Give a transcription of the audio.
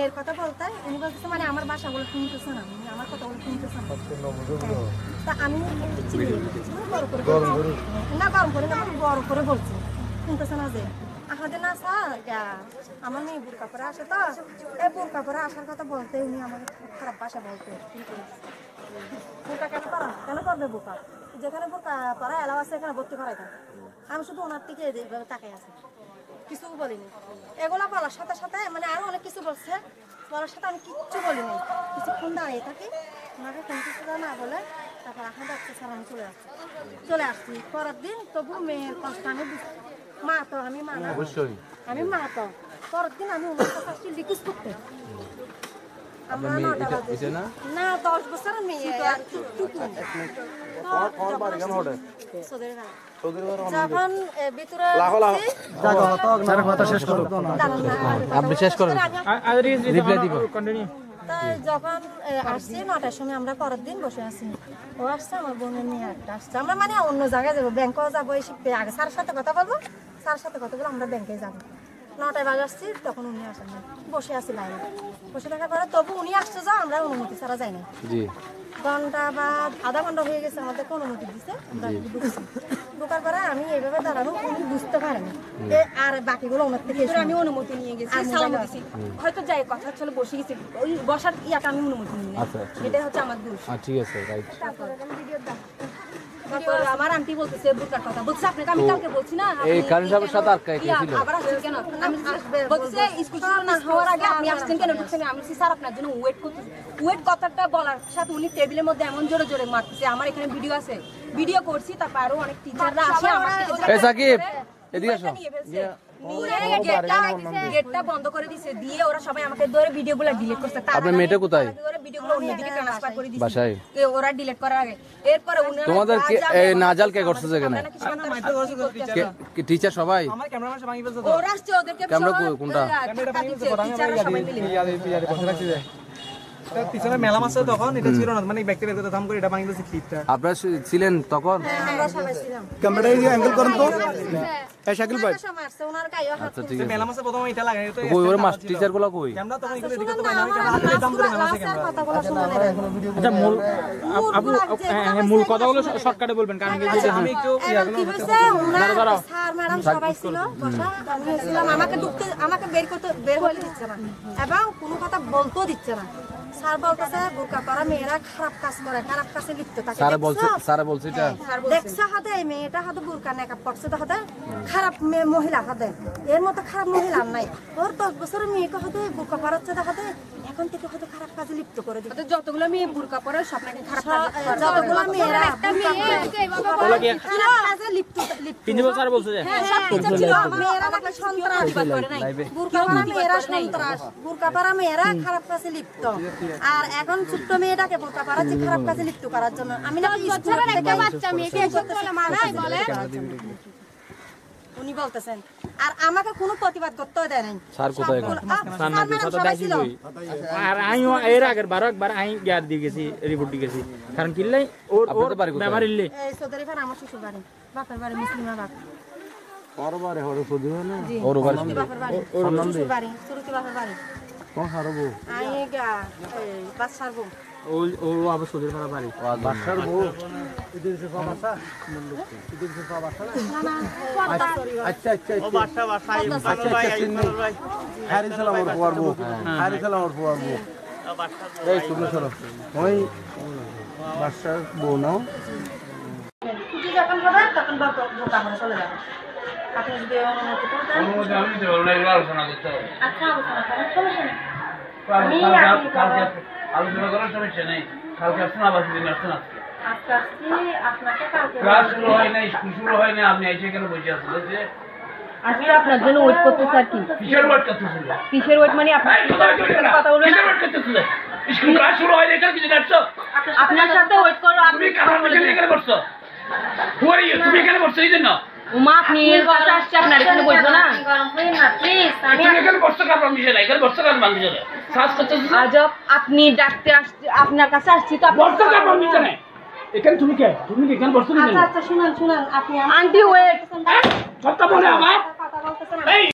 মেয়ের কথা বলতে উনি বলতেছে মানে আমার বাসাগুলো শুনতেছে না আমার কথাগুলো শুনতেছে না। হ্যাঁ। তা আমি মানে। না গরম করে না বড় করে বলছি। শুনতেছে না যে। আমাদের না স্যার আমার মেয়ে বুড়কা পরে আসে তো। এই বুড়কা পরে আসার কথা বলতে উনি আমার খারাপ ভাষা বলতে। বোকা কেন করা কেন করবে বোকা যেখানে বোকা পড়া এলাও আছে এখানে ভর্তি করাই আমি শুধু ওনার থেকে এইভাবে তাকাই আছি। কিছু বলিনি। এগুলো বলার সাথে সাথে মানে আরও অনেক কিছু বলছে। বলার সাথে আমি কিচ্ছু বলিনি। কিছুক্ষণ দাঁড়িয়ে থাকি। ওনাকে কোনো কিছু না বলে তারপর এখন ডাক্তার স্যার আমি চলে আসছি। চলে আসছি। পরের দিন তবু মেয়ের কষ্ট আমি মা তো আমি মা না। আমি মা তো। পরের দিন আমি ওনার কাছে আসছি রিকুয়েস্ট করতে আমরা মেয়ে এটা- না? না দশ বছরের মেয়ে আর টুকু সোদের। যখন না, আপনি শেষ করেন। রিপ্লাই দিব। তাই যখন আসছি নটার সময় আমরা পরের দিন বসে আছি। ও আসছে আমার বোনের নিয়ে একটা আসছে। আমরা মানে অন্য জায়গায় যাব ব্যাংকেও যাব এসে আগে স্যারের সাথে কথা বলব। স্যারের সাথে কথা বলে আমরা ব্যাংকে যাব। নটায় বাজে আসছি তখন উনি আসেন না বসে আছি লাইনে। বসে থাকার পরে তবু উনি আসছে যা আমরা অনুমতি ছাড়া যাই না ঘণ্টা বা আধা ঘণ্টা হয়ে গেছে আমাদেরকে অনুমতি দিছে আমরা ঢুকছি। ঢোকার পরে আমি এইভাবে দাঁড়ানো উনি বুঝতে পারেন। আর বাকিগুলো ওনার থেকে আমি অনুমতি নিয়ে গেছি সালাম দিছি। হয়তো যাই কথা চলে বসে গেছি। ওই বসার ইয়াটা আমি অনুমতি নিই না আচ্ছা এটাই হচ্ছে আমার দোষ। আচ্ছা ঠিক আছে রাইট। তারপর তারপর আমার আন্টি বলতেছে বুকার কথা। বলছে আপনাকে আমি কালকে বলছি না এই কারণ সাহেবের সাথে আর কে কে ছিল? আবার আসছেন কেন? আমি বলছে স্কুল না হওয়ার আগে আপনি আসছেন কেন? ঢুকছেন আমি বলছি, স্যার আপনার জন্য ওয়েট করতেছি। ওয়েট কথাটা বলার সাথে উনি টেবিলের মধ্যে এমন জোরে জোরে মারতেছে আমার এখানে ভিডিও আছে। ভিডিও করছি তারপর আরও অনেক টিচাররা আসে আমার এই সাকিব এদিকে আসো। নিয়ে ফেলছে। নিয়ে গেটটা- গেটটা বন্ধ করে দিছে দিয়ে ওরা সবাই আমাকে ধরে ভিডিওগুলো ডিলিট করছে। আপনার মেয়েটা কোথায়? ওরা অন্যদিকে ট্রান্সফার করে দিছে। বাসায়? ওরা ডিলিট করার আগে। এরপরে তোমাদের যা কে- যা এই ব্যবহার নাজাল কে করছে আমাদের যেখানে? সামনে নাকি সন্তান শাসন টিচার সবাই? ওরা আসছে ওদেরকে ক্যামেরা কোনটা? মিলে। পিছনে আছে তখন এটা ছিল না মানে ব্যক্তি ব্যক্তিগত দাম করে এটা ভাঙি ক্লিপটা আপনারা ছিলেন তখন? আমরা সবাই ছিলাম। ক্যামেরাটা এই অ্যাঙ্গেল করেন তো। এই শাকিল ভাই। মাদ্রাসা মারছে, ওনার গায়ে হাত আচ্ছা ঠিক আছে। মেলাম আছে প্রথমে এটা লাগাই তো কই ওর মাস টিচারগুলো কই? ক্যামেরা তখন এগুলো দিকে তো না, বাইরে আমার ক্যামেরা হাতে দাম করে মেলা শুনুন। এবার। আচ্ছা মূল আপু হ্যাঁ, হ্যাঁ, মূল কথাগুলো। শর্টকাটে বলবেন কারণ কি আচ্ছা, আমি একটু এবার কি হয়েছে, স্যার ম্যাডাম সবাই ছিল, বসা, আমিও ছিলাম, আমাকে ঢুকতে আমাকে বের করতে বের হতে দিচ্ছে না। এবং কোনো কথা বলতেও দিচ্ছে না। স্যার বলতেছে করা মেয়েরা খারাপ কাজ করে খারাপ কাজে লিপ্ত থাকে। স্যারে বলছে? বলছে এটা। দেখছ হাতে? এই মেয়েটা হাতে বুরকা তো হাতে। খারাপ মেয়ে মহিলা হাতে। এর মতো খারাপ মহিলা আর নাই। ওর দশ বছরের মেয়েকে হাতে বোকা পরাচ্ছে তো হাতে। এখন থেকে হয়তো খারাপ কাজে লিপ্ত করে দিবে। যতগুলো মেয়ে বুরকা পরে সব নাকি খারাপ যতগুলো মেয়েরা বুরকা পরে। খারাপ কাজে লিপ্ত লিপ্ত। প্রিন্সিপাল স্যার বলছে যে। হ্যাঁ, সব টিচার ছিল মেয়েরা নাকি সন্ত্রাস করে নাই। বুরকা পরা মেয়েরা সন্ত্রাস। বুরকা পরা মেয়েরা খারাপ কাজে লিপ্ত। আর এখন ছোট্ট মেয়েটাকে বুরকা পরাচ্ছে খারাপ কাজে লিপ্ত করার জন্য। আমি না স্কুল থেকে বাচ্চা মেয়েকে বলে উনি বলতেছেন। আর আমাকে কোনো প্রতিবাদ করতেও দেয় নাই। স্যার কোথায় এখন? সবগুলো- আহ, স্যার ম্যাডাম সবাই আর আমি এর আগের বারো একবার আমি গ্যার দিয়ে গেছি রিপোর্ট দিয়ে গেছি। কারণ কিনলে ওর ওর বাড়ি কোথায়? ইল্লে এই চৌধুরী ফার আমার শ্বশুর বাড়ি। বাপের বাড়ি মুসলিমাবাদ ওর বাড়ি সুরতি বাপের বাড়ি। শ্বশুর বাড়ি সুরতি বাপের বাড়ি। কোন হারবো আমি গা এই বাদশার বউ। ও ও আবার সদের ভাড়া বাড়ি। বাসার বউ। না না? পর্দা আচ্ছা আচ্ছা আচ্ছা। আচ্ছা আচ্ছা চিনি হারি সালাম ওর পোয়ার বউ। হারি সালাম ওর পোয়ার বউ। এই শুনো শোনো। ওই বাসার বউ নাও। ছুটি যখন হবে তখন বোকা করে চলে যাবে আপনি যদি অনুমতি দেন আচ্ছা আলোচনা করেন আমি করব। আলোচনা করার সমস্যা নেই। কালকে আসুন আবার সেদিন আসুন আজকে। ক্লাস শুরু হয় নাই স্কুল শুরু হয় না আপনি এসে কেন বসে আছেন? যে আজকে আপনার জন্য ওয়েট করতেছে আর কি। কিসের ওয়ার্ড করতেছিল? কিসের ওয়েট মানে আপনার কথা বলবেন কিসের ওয়ার্ড করতেছিল? স্কুল ক্লাস শুরু হয় না এখানে কিছু আপনার সাথে ওয়েট করো তুমি কারণ এখানে এখানে বসছো Who are you? তুমি এখানে বসছো এই জন্য? উমা আপনি এর কাছে আসছে আপনার এখানে বসবো না? গরম হয়ে না প্লিজ আমি তুমি এখানে বসছো কার পারমিশন এখানে বসছো কার পারমিশন শ্বাস করতেছো আজব আপনি ডাকতে আসছে আপনার কাছে আসছি তো বসছো কার পারমিশন এখানে তুমি কে? তুমি এখানে বসছো আচ্ছা আচ্ছা শুনুন শুনুন আপনি আন্টি ওয়েট কথা বলে আমার কথা বলতেছেন